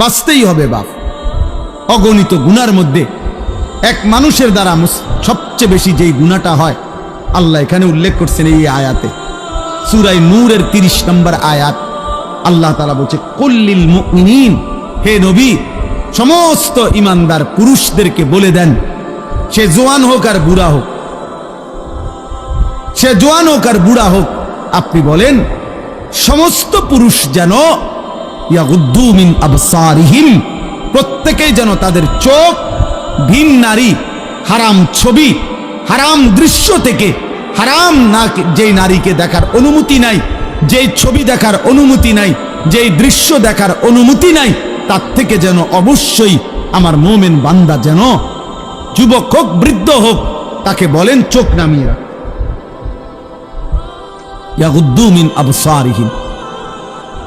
বাঁচতেই হবে বাপ। অগণিত গুনার মধ্যে এক মানুষের দ্বারা সবচেয়ে বেশি যেই গুণাটা হয়, আল্লাহ এখানে উল্লেখ করছেন এই আয়াতে। সুরাই নূরের তিরিশ নম্বর আয়াত, আল্লাহ তালা বলছে কল্লিল হে নবী, সমস্ত ইমানদার পুরুষদেরকে বলে দেন, সে জোয়ান হোক আর বুড়া হোক, সে জোয়ান হোক আর বুড়া হোক, আপনি বলেন, সমস্ত পুরুষ যেন ইয়াগুদ্দু মিন আবসারিহিম। প্রত্যেকেই যেন তাদের চোখ, ভিন নারী, হারাম ছবি, হারাম দৃশ্য থেকে হারাম না যেই নারীকে দেখার অনুমতি নাই, যেই ছবি দেখার অনুমতি নাই, যেই দৃশ্য দেখার অনুমতি নাই, তার থেকে যেন অবশ্যই আমার মোমেন বান্দা যেন যুবক হোক, বৃদ্ধ হোক, তাকে বলেন চোখ নামিয়ে রাখ। ইয়াগুদ্দু মিন আবসারিহিম।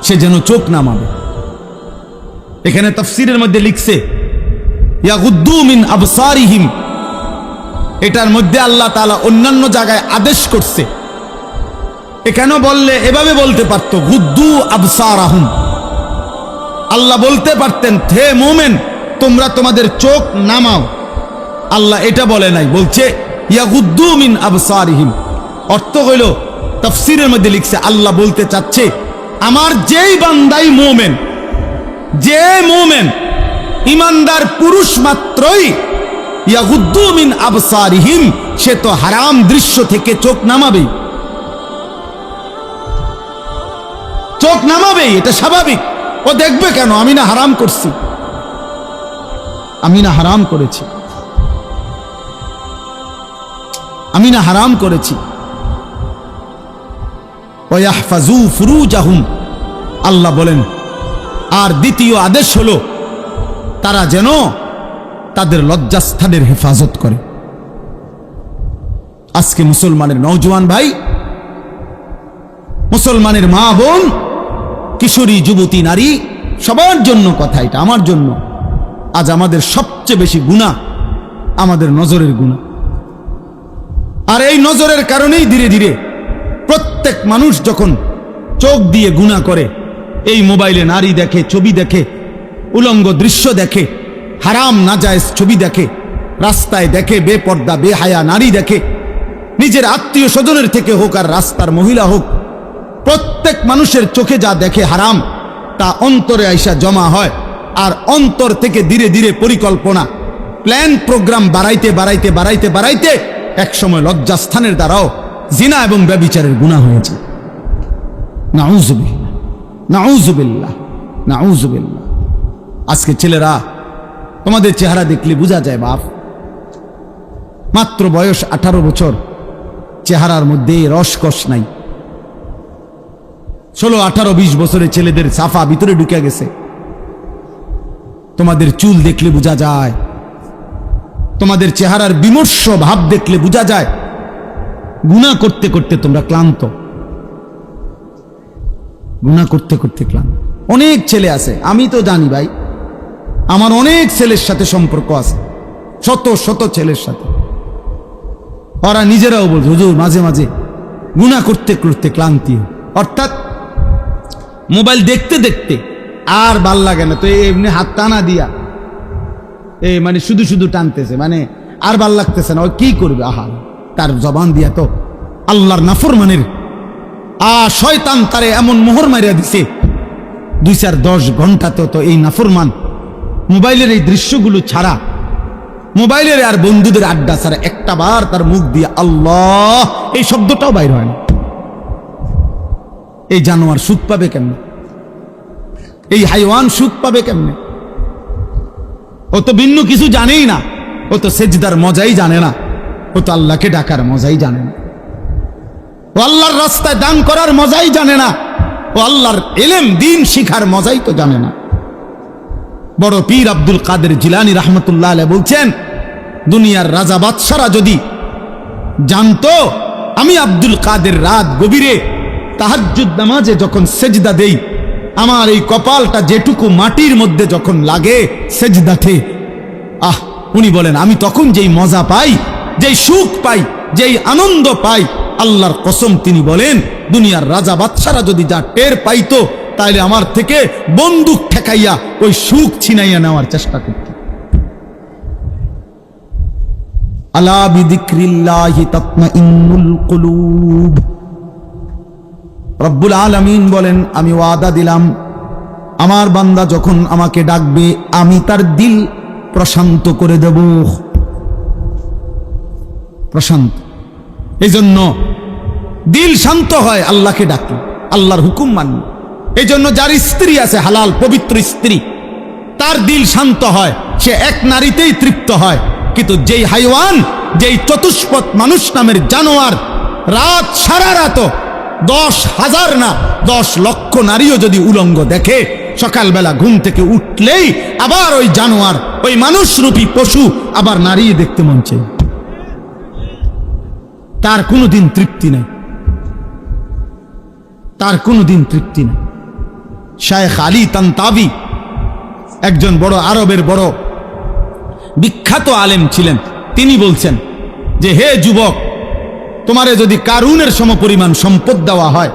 সে যেন চোখ নামাবে। এখানে তফসিরের মধ্যে লিখছে, ইয়াগুদ্দু মিন আবসারিহিম। এটার মধ্যে আল্লাহ তাআলা অন্যান্য জায়গায় আদেশ করছে। এখানে বললে? এভাবে বলতে পারতো, গুদ্দু আবসারাহুম। আল্লাহ বলতে পারতেন থে মোমেন, তোমরা তোমাদের চোখ নামাও। আল্লাহ এটা বলে নাই, বলছে, ইয়াগুদ্দু মিন আবসারিহিম। অর্থ হইল, তফসিরের মধ্যে লিখছে, আল্লাহ বলতে চাচ্ছে, আমার যেই বান্দাই মোমেন যে মোমেন ইমানদার পুরুষ মাত্রই ইয়াগুদ্দু মিন আবসারিহিম, সে তো হারাম দৃশ্য থেকে চোখ নামাবেই চোখ নামাবেই এটা স্বাভাবিক। ও দেখবে কেন? আমি না হারাম করছি। আমি না হারাম করেছি। আমি না হারাম করেছি। ওয়াহফাজু ফুরুজাহুম, আল্লাহ বলেন আর দ্বিতীয় আদেশ হলো, তারা যেন তাদের লজ্জাস্থানের হেফাজত করে। আজকে মুসলমানের নৌজওয়ান ভাই, মুসলমানের মা বোন, কিশোরী, যুবতী, নারী, সবার জন্য কথা এটা, আমার জন্য। আজ আমাদের সবচেয়ে বেশি গুণা আমাদের নজরের গুণা আর এই নজরের কারণেই ধীরে ধীরে প্রত্যেক মানুষ যখন চোখ দিয়ে গুণা করে এই মোবাইলে নারী দেখে, ছবি দেখে, উলঙ্গ দৃশ্য দেখে, হারাম, নাজায়েজ ছবি দেখে, রাস্তায় দেখে, বেপর্দা, বেহায়া নারী দেখে, নিজের আত্মীয় স্বজনের থেকে হোক আর রাস্তার মহিলা হোক, প্রত্যেক মানুষের চোখে যা দেখে হারাম, তা অন্তরে আইসা জমা হয়, আর অন্তর থেকে ধীরে ধীরে পরিকল্পনা, প্ল্যান, প্রোগ্রাম বাড়াইতে বাড়াইতে বাড়াইতে বাড়াইতে একসময় লজ্জাস্থানের দ্বারাও জিনা এবং ব্যবিচারের গুণা হয়েছে। নাউজুবিল্লাহ। নাউজুবিল্লাহ নাউজুবিল্লাহ। আজকে ছেলেরা, তোমাদের চেহারা দেখলে বোঝা যায় বাপ। মাত্র বয়স আঠারো বছর, চেহারার মধ্যে রসকস নাই। ষোলো, আঠারো, বিশ বছরের ছেলেদের সাফা ভিতরে ঢুকে গেছে। তোমাদের চুল দেখলে বোঝা যায়। তোমাদের চেহারার বিমর্ষ ভাব দেখলে বোঝা যায়। গুণা করতে করতে তোমরা ক্লান্ত। গুণা করতে করতে ক্লান্ত। অনেক ছেলে আছে, আমি তো জানি ভাই। আমার অনেক ছেলের সাথে সম্পর্ক আছে, শত শত ছেলের সাথে। ওরা নিজেরাও বলছে, হুজুর, মাঝে মাঝে গুণা করতে করতে ক্লান্তি অর্থাৎ মোবাইল দেখতে দেখতে আর ভালো লাগে না। তো এমনি হাত টানা দিয়া এ মানে শুধু শুধু টানতেছে মানে আর ভালো লাগতেছে না। ও কি করবে? আহা, তার জবান দিয়া তো আল্লাহর নাফর নাফরমানের আ, শয়তান তারে এমন মোহর মারিয়া দিছে। দুই চার দশ ঘন্টাতে তো এই নাফরমান মোবাইলের এই দৃশ্যগুলো ছাড়া মোবাইলের আর বন্ধুদের আড্ডা ছাড়া একটা বার তার মুখ দিয়ে আল্লাহ, এই শব্দটাও বাইর হয় না। এই জানোয়ার সুখ পাবে কেমনে? এই হাইওয়ান সুখ পাবে কেমনে? ও তো ভিন্ন কিছু জানেই না, ও তো সেজদার মজাই জানে না, ও তো আল্লাহকে ডাকার মজাই জানে না। ও আল্লাহর রাস্তায় দান করার মজাই জানে না। ও আল্লাহর এলেম, দিন শিখার মজাই তো জানে না। বড় পীর আব্দুল কাদের জিলানি রহমতুল্লাহ আলাইহ বলছেন, দুনিয়ার রাজা বাদশারা যদি জানতো, আমি আব্দুল কাদের রাত গভীরে তাহাজ্জুদ নামাজে যখন সেজদা দেই, আমার এই কপালটা যেটুকু মাটির মধ্যে যখন লাগে, সেজদাতে, আহ, উনি বলেন, আমি তখন যেই মজা পাই, যেই সুখ পাই, যেই আনন্দ পাই আল্লাহর কসম তিনি বলেন, দুনিয়ার রাজা বাদশারা যদি যা টের পাইতো, তাইলে আমার থেকে বন্দুক ঠেকাইয়া ওই সুখ ছিনাইয়া নেওয়ার চেষ্টা করত। আলা বিদিক্রিল্লাহি তাতমাইন্নুল কুলুব। রব্বুল আলামিন বলেন, আমি ওয়াদা দিলাম, আমার বান্দা যখন আমাকে ডাকবে, আমি তার দিল প্রশান্ত করে দেব। প্রশান্ত। এই জন্য দিল শান্ত হয়, আল্লাহকে ডাকি। আল্লাহর হুকুম মানি। এই জন্য যার স্ত্রী আছে, হালাল, পবিত্র স্ত্রী, তার দিল শান্ত হয়, সে এক নারীতেই তৃপ্ত হয়। কিন্তু যেই হাইওয়ান, যেই চতুষ্পদ মানুষ নামের জানোয়ার, রাত সারা রাত দশ হাজার না, দশ লক্ষ নারীও যদি উলঙ্গ দেখে, সকালবেলা ঘুম থেকে উঠলেই আবার ওই জানোয়ার, ওই মানুষরূপী পশু আবার নারী দেখতে মন চাই তার কোনোদিন তৃপ্তি নেই। তার কোনোদিন তৃপ্তি নেই। শায়েখ আলী তান্তাবি একজন বড় আরবের বড় বিখ্যাত আলেম ছিলেন। তিনি বলছেন যে, হে যুবক, তোমারে যদি কারুনের সমপরিমাণ সম্পদ দেওয়া হয়,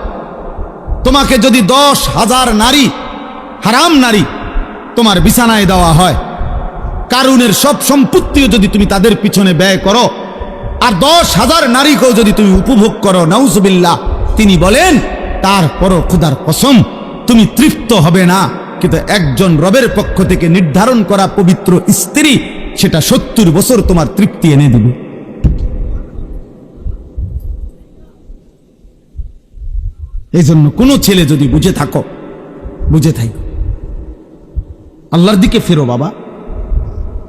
তোমাকে যদি দশ হাজার নারী, হারাম নারী, তোমার বিছানায় দেওয়া হয়, কারুনের সব সম্পত্তিও যদি তুমি তাদের পিছনে ব্যয় করো আর দশ হাজার নারীকেও যদি তুমি উপভোগ করো, নাউজুবিল্লাহ, তিনি বলেন, তারপরও খুদার কসম, তুমি তৃপ্ত হবে না। কিন্তু একজন রবের পক্ষ থেকে নির্ধারণ করা পবিত্র স্ত্রী, সেটা সত্তর বছর তোমার তৃপ্তি এনে দিবে। এই জন্য কোনো ছেলে যদি বুঝে থাকো বুঝে থাকো আল্লাহর দিকে ফেরো বাবা,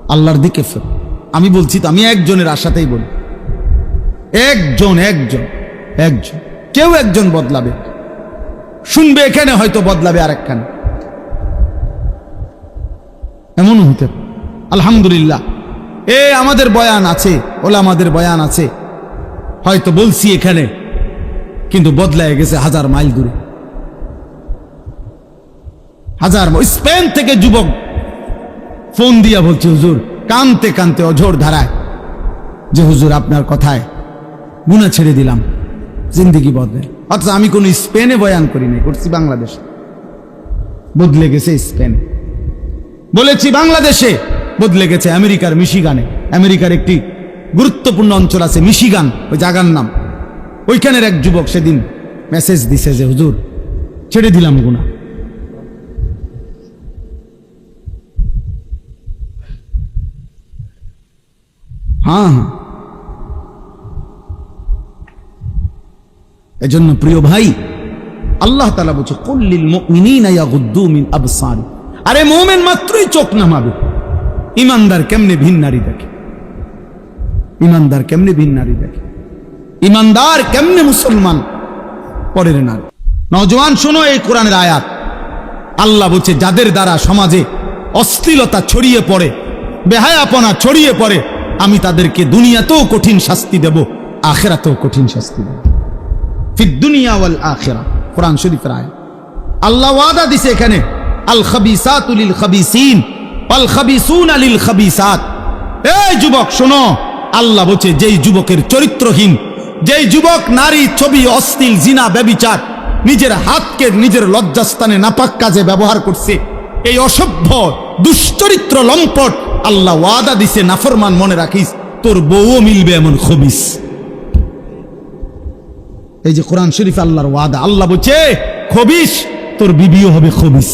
আল্লাহর দিকে ফেরো। আমি বলছি তো, আমি একজনের আশাতেই বলি। একজন একজন একজন। কেউ একজন বদলাবে। শুনবে এখানে হয়তো বদলাবে আরেকখানে। এমনও হতে। আলহামদুলিল্লাহ। এ আমাদের বয়ান আছে, ওলা আমাদের বয়ান আছে। হয়তো বলছি এখানে, কিন্তু বদলায় গেছে হাজার মাইল দূরে। হাজার স্পেন থেকে যুবক ফোন দিয়া বলছে, হুজুর, কানতে কানতে অঝোর ধারায় যে হুজুর আপনার কথায় গুণা ছেড়ে দিলাম জিন্দিগি বদলে। অথচ আমি কোন স্পেনে বয়ান করি নাই, করছি বাংলাদেশ। বদলে গেছে স্পেনে। বলেছি বাংলাদেশে বদলে গেছে আমেরিকার মিশিগানে। আমেরিকার একটি গুরুত্বপূর্ণ অঞ্চল আছে মিশিগান, ওই জাগার নাম। ওইখানের এক যুবক সেদিন মেসেজ দিছে যে, হুজুর, ছেড়ে দিলাম গুণা। হ্যাঁ হ্যাঁ। এজন্য প্রিয় ভাই, আল্লাহ তালা বলছে কল্লিল মিন আরে মোমেন মাত্রই চোখ নামাবে। ইমানদার কেমনে ভিন নারী দেখে? ইমানদার কেমনে ভিন নারী দেখে? ইমানদার কেমনে মুসলমান? পরের নারী। নজওয়ান শোনো এই কোরআনের আয়াত। আল্লাহ বলছে, যাদের দ্বারা সমাজে অশ্লীলতা ছড়িয়ে পড়ে, বেহায়াপনা ছড়িয়ে পড়ে, আমি তাদেরকে দুনিয়াতেও কঠিন শাস্তি দেব, আখেরাতেও কঠিন শাস্তি দেব। ফিদ দুনিয়া ওয়াল আখেরা। কোরআন শরীফের আয়াত। আল্লাহ ওয়াদা দিছে এখানে, আল খাবিসাতু লিল খাবিসিন আল খাবিসুন লিল খাবিসাত। এই যুবক, শোনো, আল্লাহ বলছে, যেই যুবকের চরিত্রহীন, যেই যুবক নারী ছবি অশ্লীল, জিনা, ব্যবিচার, নিজের হাতকে নিজের লজ্জাস্থানে নাপাক কাজে ব্যবহার করছে, এই অসভ্য, দুশ্চরিত্র লম্পট, আল্লাহ ওয়াদা দিছে, নাফরমান মনে রাখিস, তোর বউও মিলবে এমন খবিস। এই যে কোরআন শরীফ আল্লাহর ওয়াদা, আল্লাহ বলছে খবিস তোর বিবিও হবে খবিস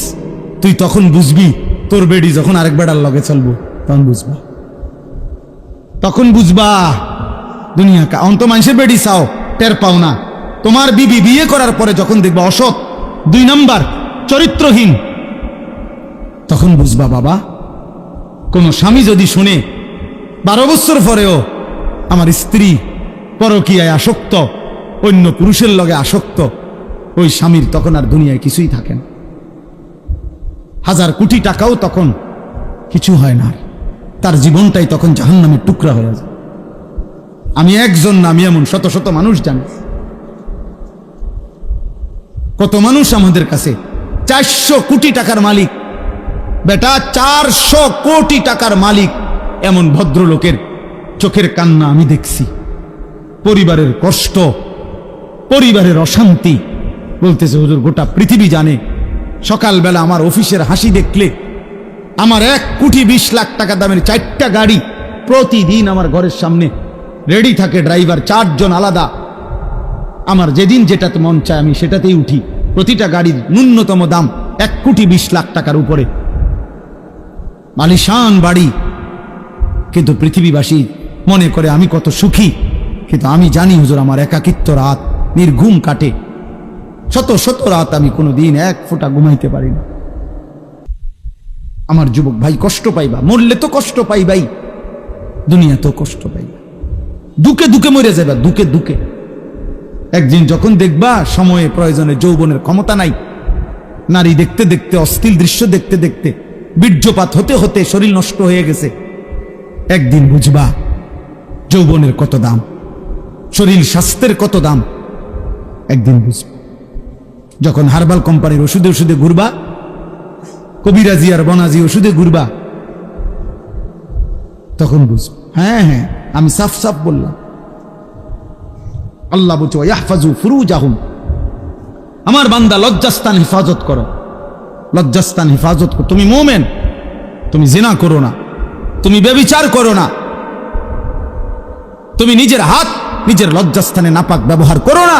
তুই তখন বুঝবি, তোর বেডি যখন আরেক বেড়ার লগে চলবো, তখন বুঝবা। তখন বুঝবা, দুনিয়া কা, অন্ত মানুষের বেডি চাও, টের পাও না। তোমার বিবি বিয়ে করার পরে যখন দেখবা অসৎ, দুই নাম্বার, চরিত্রহীন, তখন বুঝবা, বাবা, কোন স্বামী যদি শুনে, বারো বছর পরেও আমার স্ত্রী পরকীয়ায় আসক্ত অন্য পুরুষের লগে আসক্ত, ওই স্বামীর তখন আর দুনিয়ায় কিছুই থাকে না। হাজার কোটি টাকাও তখন কিছু হয় না তার জীবনটাই তখন জাহান্নামের টুকরা হয়ে যায়। আমি একজন না, আমি এমন শত শত মানুষ জানি। কত মানুষ আমাদের কাছে, চারশো কোটি টাকার মালিক। বেটা, চারশো কোটি টাকার মালিক এমন ভদ্রলোকের চোখের কান্না আমি দেখছি। পরিবারের কষ্ট পরিবারের অশান্তি। বলতেছে, হুজুর, গোটা পৃথিবী জানে। সকালবেলা আমার অফিসের হাসি দেখলে আমার এক কোটি বিশ লাখ টাকা দামের চারটা গাড়ি প্রতিদিন আমার ঘরের সামনে রেডি থাকে, ড্রাইভার, চারজন আলাদা। আমার যেদিন যেটাতে মন চায় আমি সেটাতেই উঠি। প্রতিটা গাড়ির ন্যূনতম দাম এক কোটি বিশ লাখ টাকার উপরে। মালিশান বাড়ি। কিন্তু পৃথিবীবাসী মনে করে আমি কত সুখী। কিন্তু আমি জানি, হুজুর, আমার একাকিত্ব রাত। নির্ঘুম কাটে। শত শত রাত আমি কোনো দিন এক ফোঁটা ঘুমাইতে পারি না। আমার যুবক ভাই কষ্ট পাইবা, মরলে তো কষ্ট পাইবাই। দুনিয়া তো কষ্ট পাইবা। দুকে দুকে মরে যাবা দুকে দুকে। একদিন যখন দেখবা সময়ে প্রয়োজনে যৌবনের ক্ষমতা নাই, নারী দেখতে দেখতে অস্থির দৃশ্য দেখতে দেখতে, বীর্যপাত হতে হতে শরীর নষ্ট হয়ে গেছে। একদিন বুঝবা, যৌবনের কত দাম, শরীর স্বাস্থ্যের কত দাম একদিন বুঝবা। যখন হার্বাল কোম্পানির ওষুধে ওষুধে ঘুরবা কবিরাজি আর বনাজি ওষুধে ঘুরবা, তখন বুঝবা। হ্যাঁ হ্যাঁ আমি সাফ সাফ বললাম। আল্লাহ বলছে ইয়াহফাজু ফুরুজ আহুম আমার বান্দা লজ্জাস্তান হেফাজত করো। লজ্জাস্তান হেফাজত করো। তুমি মোমেন, তুমি জেনা করো না। তুমি বেবিচার করো না। তুমি নিজের হাত, নিজের লজ্জাস্থানে নাপাক ব্যবহার করো না।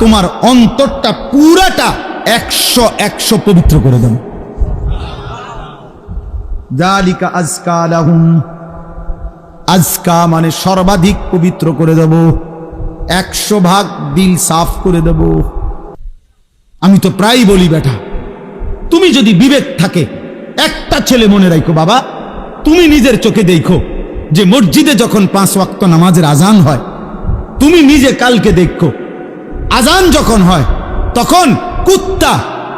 তোমার অন্তরটা পুরাটা একশো একশো পবিত্র করে দেব। দালিকা আজকা আজকা মানে সর্বাধিক পবিত্র করে দেব। একশো ভাগ দিল সাফ করে দেব। আমি তো প্রায় বলি বেটা তুমি যদি বিবেক থাকে একটা ছেলে মনে রাখো বাবা তুমি নিজের চোখে দেখো যে মসজিদে যখন পাঁচ ওয়াক্ত নামাজের আজান হয় তুমি নিজে কালকে দেখো আজান যখন হয়, তখন কুত্তা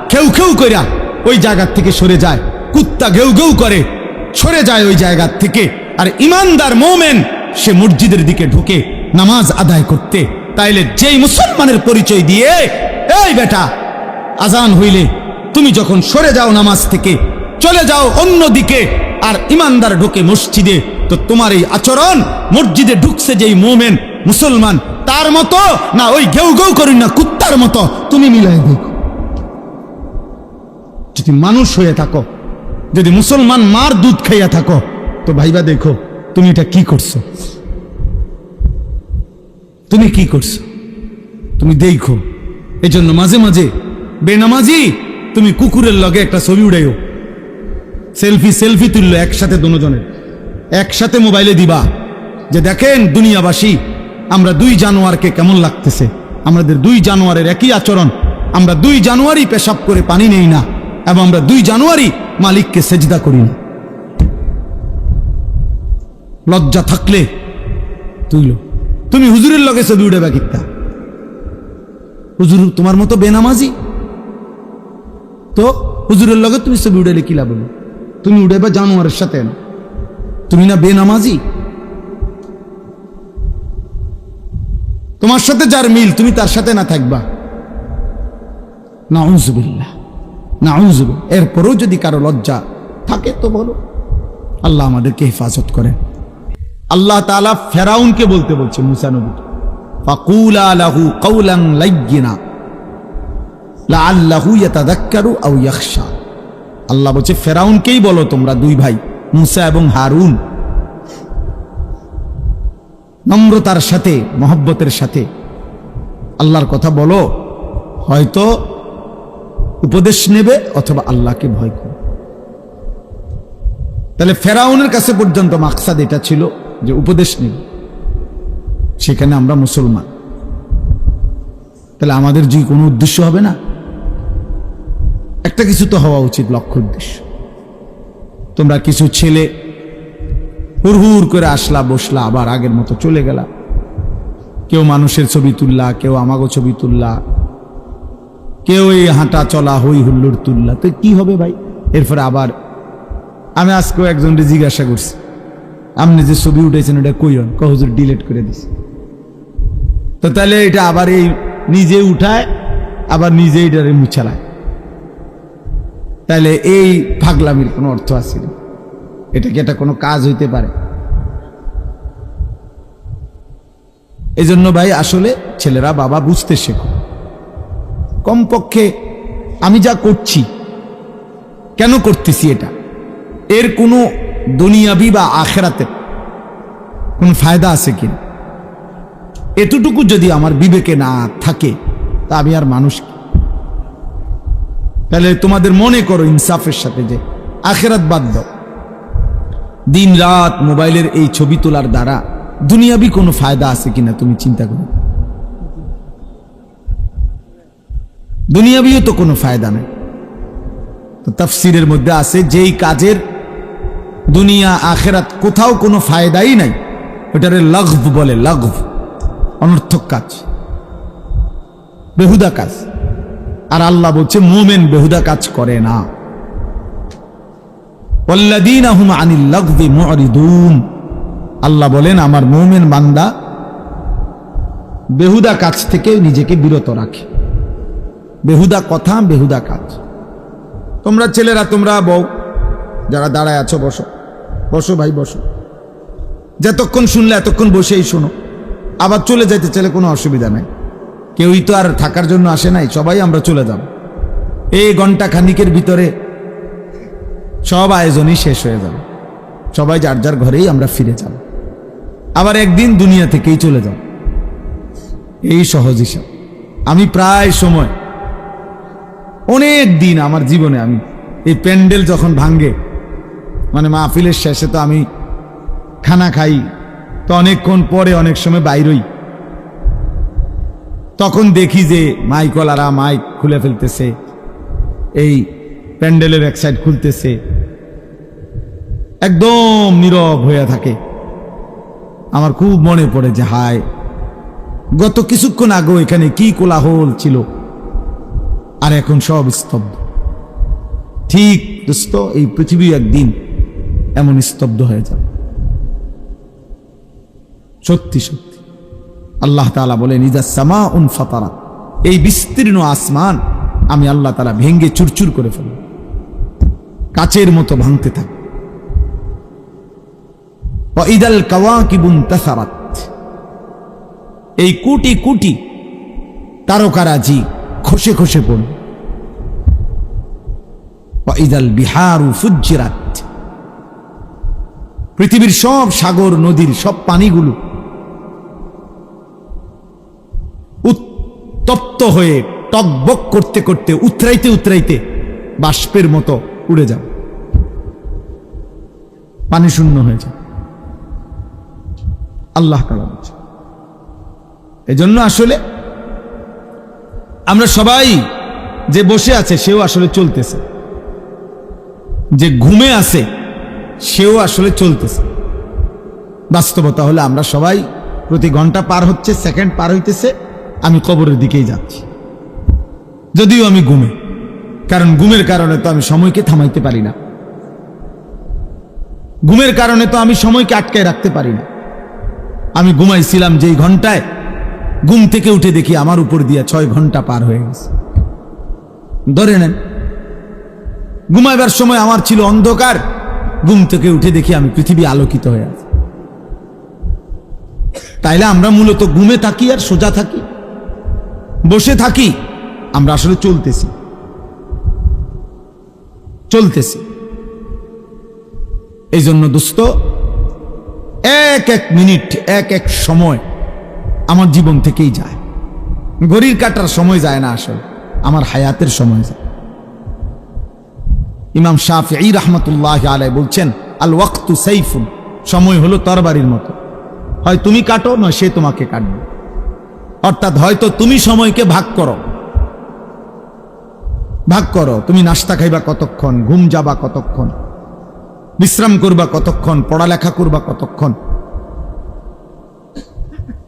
খেউ খেউ কইরা ওই জায়গার থেকে সরে যায়। কুত্তা ঘেউ ঘেউ করে, সরে যায় ওই জায়গার থেকে। আর ইমানদার মোমেন, সে মসজিদের দিকে ঢুকে নামাজ আদায় করতে। তাইলে যেই মুসলমানের পরিচয় দিয়ে, এই বেটা, আজান হইলে তুমি যখন সরে যাও নামাজ থেকে, চলে যাও অন্য দিকে। আর ইমানদার ঢুকে মসজিদে, তো তোমার এই আচরণ, মসজিদে ঢুকছে যেই মোমেন, মুসলমান তার মতো? না, ওই ঘেউ ঘেউ করি না, কুত্তার মতো। তুমি মিলাই দেখো। যদি মানুষ হয়ে থাকো, যদি মুসলমান মার দুধ খাইয়া থাকো, তো ভাইবা দেখো, তুমি এটা কি করছ? তুমি কি করছ? তুমি দেখো। এই জন্য মাঝে মাঝে, বেনামাজি, তুমি কুকুরের লগে একটা ছবি উড়াইও। সেলফি সেলফি তুললো একসাথে দুজনের। একসাথে মোবাইলে দিবা। যে দেখেন দুনিয়াবাসী আমরা দুই জানোয়ারকে কেমন লাগতেছে? আমাদের দুই জানোয়ারের একই আচরণ। আমরা দুই জানুয়ারি পেশাব করে পানি নেই না এবং আমরা দুই জানুয়ারি মালিককে সেজদা করি না। লজ্জা থাকলে তুইল। তুমি হুজুরের লগে ছবি উঠে কিত্তা হুজুর তোমার মতো বেনামাজি? তো হুজুরের লগে তুমি ছবি উঠে কি হলো? তুমি উঠে বা জানোয়ারের সাথে তুমি না বেনামাজি? তোমার সাথে যার মিল, তুমি তার সাথে না থাকবা। না না এরপরেও যদি কারও লজ্জা থাকে, তো বলো। আল্লাহ আমাদেরকে হেফাজত করেন। আল্লাহ তাআলা ফেরাউনকে বলতে বলছে, মুসা নবীকে ফাকুলা লাহু কাউলান লাইয়িনা লাআল্লাহু ইয়াতাযাক্কারু আও ইয়াখশা। আল্লাহ বলছে, ফেরাউনকেই বলো তোমরা দুই ভাই, মুসা এবং হারুন। নম্রতার সাথে, মহব্বতের সাথে। আল্লাহর কথা বলো, হয়তো উপদেশ নেবে অথবা আল্লাহকে ভয় করবে। তাহলে ফেরাউনের কাছে পর্যন্ত মাকসাদ এটা ছিল যে উপদেশ নেবে। সেখানে আমরা মুসলমান। তাহলে আমাদের যে কোনো উদ্দেশ্য হবে না? একটা কিছু তো হওয়া উচিত লক্ষ্য উদ্দেশ্য। তোমরা কিছু ছেলে হুড় করে আসলা, বসলা, আবার আগের মতো চলে গেলা। কেউ মানুষের ছবি তুললা, কেউ আমাগো ছবি তুললা। কেউ এই হাঁটা চলা, হই হুল্লোর তুললা। তো কি হবে ভাই? এরপরে আবার আমি আজকেও একজনকে জিজ্ঞাসা করছি। আপনি যে ছবি উঠেছেন, ওটা কইন কহজুর ডিলিট করে দিস তো তাহলে এটা আবার এই নিজে উঠায়, আবার নিজে এটারে মুছালায়। তাহলে এই ফাগলামির কোনো অর্থ আছে না। এটা কি এটা কোনো কাজ হইতে পারে? এই জন্য ভাই, আসলে ছেলেরা বাবা বুঝতে শেখো। কমপক্ষে আমি যা করছি, কেন করতেছি এটা? এর কোনো দুনিয়াবি বা আখেরাতে কোন ফায়দা আছে কিনা? এতটুকু যদি আমার বিবেকে না থাকে, তা আমি আর মানুষ তাহলে তোমাদের মনে করো ইনসাফের সাথে যে আখেরাত বাদ দাও। দিন রাত মোবাইলের এই ছবি তোলার দ্বারা দুনিয়াবি কোনো ফায়দা আছে কিনা তুমি চিন্তা করো। দুনিয়াবিও তো কোনো ফায়দা নেই। তো তাফসিরের মধ্যে আছে, যেই কাজের দুনিয়া আখেরাত কোথাও কোনো ফায়দাই নাই, ওটারে লঘব বলে, লঘব, অনর্থক কাজ, বেহুদা কাজ। আর আল্লাহ বলছে, মোমেন বেহুদা কাজ করে না। আল্লাহ বলেন, আমার মোমেন বান্দা বেহুদা কাজ থেকে নিজেকে বিরত রাখে। বেহুদা কথা, বেহুদা কাজ। তোমরা ছেলেরা, তোমরা বউ, যারা দাঁড়ায় আছো, বসো। বসো ভাই, বসো। যতক্ষণ শুনলে, এতক্ষণ বসেই শোনো। আবার চলে যাইতে চাইলে কোনো অসুবিধা নাই। কেউই তো আর থাকার জন্য আসে নাই, সবাই আমরা চলে যাব। এই ঘণ্টা খানিকের ভিতরে সব আয়োজনই শেষ হয়ে যাবে। সবাই যার যার ঘরেই আমরা ফিরে যাব। আবার একদিন দুনিয়া থেকেই চলে যাব। এই সহজ হিসাব। আমি প্রায় সময়, অনেক দিন আমার জীবনে আমি এই প্যান্ডেল যখন ভাঙ্গে মানে মাহফিলের শেষে তো আমি খানা খাই, তো অনেকক্ষণ পরে অনেক সময় বাইরই তখন দেখি যে মাইকলারা মাইক খুলে ফেলতেছে। এই প্যান্ডেলের এক সাইড খুলতেছে। একদম নীরব হয়ে থাকে। আমার খুব মনে পড়ে যে, হায়, গত কিছুক্ষণ আগেও এখানে কি কোলাহল ছিল। আর এখন সব স্তব্ধ। ঠিক দোস্ত, এই পৃথিবী একদিন এমন স্তব্ধ হয়ে যাবে। সত্যি সত্যি। আল্লাহ তালা বলে নিজা সামা উন ফাতারা এই বিস্তীর্ণ আসমান আমি আল্লাহ তালা ভেঙ্গে চুরচুর করে ফেলব কাচের মতো ভাঙতে থাকে। ইদাল কাওয়া কিবুন তাসারাত। এই কুটি কোটি তারকারাজি খসে খসে পড়ল ইদাল বিহারু ফুজিরাত পৃথিবীর সব সাগর, নদীর সব পানিগুলো উত্তপ্ত হয়ে টকবক করতে করতে, উতরাইতে উতরাইতে বাষ্পের মতো উড়ে যাবে। পানি শূন্য হয়ে যাবে আল্লাহ তালা বলছে। এজন্য আসলে আমরা সবাই যে বসে আছে, সেও আসলে চলতেছে। যে ঘুমে আছে, সেও আসলে চলতেছে। বাস্তবতা হলে আমরা সবাই প্রতি ঘণ্টা পার হচ্ছে, সেকেন্ড পার হইতেছে, আমি কবরের দিকেই যাচ্ছি। যদিও আমি ঘুমে, কারণ ঘুমের কারণে তো আমি সময়কে থামাইতে পারি না। ঘুমের কারণে তো আমি সময়কে আটকায় রাখতে পারি না। আমি ঘুমাইছিলাম যেই ঘন্টায়, ঘুম থেকে উঠে দেখি আমার উপর দিয়ে ছয় ঘণ্টা পার হয়ে গেছে। ধরে নেন, ঘুমাইবার সময় আমার ছিল অন্ধকার, ঘুম থেকে উঠে দেখি আমি পৃথিবী আলোকিত হয়ে আছে। তাইলে আমরা মূলত ঘুমে থাকি আর সোজা থাকি। বসে থাকি, আমরা আসলে চলতেছি। চলতেছি। এই জন্য দোস্ত, এক এক মিনিট, এক এক সময় আমার জীবন থেকেই যায়। ঘড়ির কাটার সময় যায় না আসলে, আমার হায়াতের সময় যায়। ইমাম শাফি রহমতুল্লাহ আলাই বলছেন, আল ওয়াক্তু সাইফুন সময় হলো তরবারির মতো। হয় তুমি কাটো, নয় সে তোমাকে কাটবে। অর্থাৎ হয়তো তুমি সময়কে ভাগ করো। ভাগ করো, তুমি নাস্তা খাইবা কতক্ষণ, ঘুম যাবা কতক্ষণ। বিশ্রাম করবা কতক্ষণ? পড়ালেখা করবা কতক্ষণ?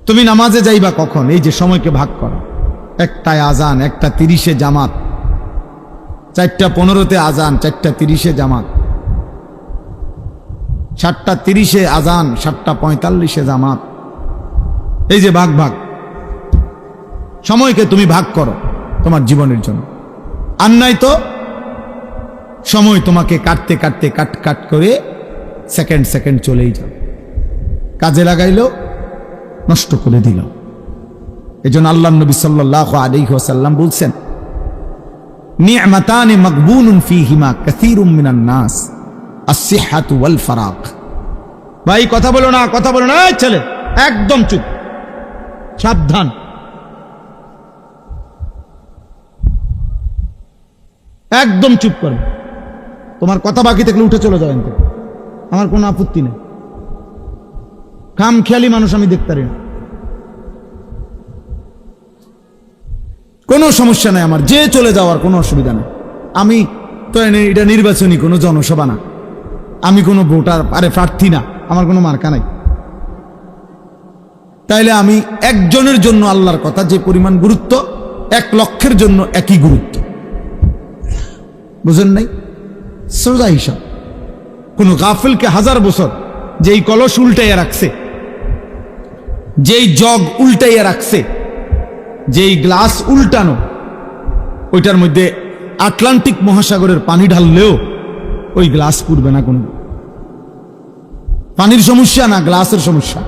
তুমি নামাজে যাইবা কখন? এই যে সময়কে ভাগ করো। একটায় আজান, একটা তিরিশে জামাত। চারটা পনেরোতে আজান, চারটা তিরিশে জামাত। সাতটা তিরিশে আজান, সাতটা পঁয়তাল্লিশে জামাত। এই যে ভাগ ভাগ। সময়কে তুমি ভাগ করো তোমার জীবনের জন্য। আর নাই তো সময় তোমাকে কাটতে কাটতে, কাট কাট করে সেকেন্ড সেকেন্ড চলেই যাও। কাজে লাগাইলো, নষ্ট করে দিল। এই জন্য আল্লাহ নবী সাল্লাহ আলী ওসাল্লাম বলছেন, নিয়মাতানে মকবুন ফিহিমা কাসীরুম মিনান নাস আসিহাতু ওয়াল ফারাক ভাই, কথা বলো না, কথা বলো না ছেলে, একদম চুপ। সাবধান। একদম চুপ করো। তোমার কথা বাকি থাকলে উঠে চলে যাবেন আমার কোনো আপত্তি নেই। খাম খেয়ালি মানুষ আমি দেখতে পারি না। কোনো সমস্যা নাই আমার। যে চলে যাওয়ার কোনো অসুবিধা নেই। আমি তো এটা নির্বাচনী কোনো জনসভা না। আমি কোনো ভোটার, আরে প্রার্থী না। আমার কোনো মার্কা নাই। তাইলে আমি একজনের জন্য আল্লাহর কথা যে পরিমাণ গুরুত্ব, এক লক্ষের জন্য একই গুরুত্ব। বুঝেন নাই? সোজা হিসাব। কোন গাফিলকে হাজার বছর যেই কলস উল্টাইয়া রাখছে, যেই জগ উল্টাইয়া রাখছে, যেই গ্লাস উল্টানো, ওইটার মধ্যে আটলান্টিক মহাসাগরের পানি ঢাললেও ওই গ্লাস পুড়বে না কোনো। পানির সমস্যা না গ্লাসের সমস্যা।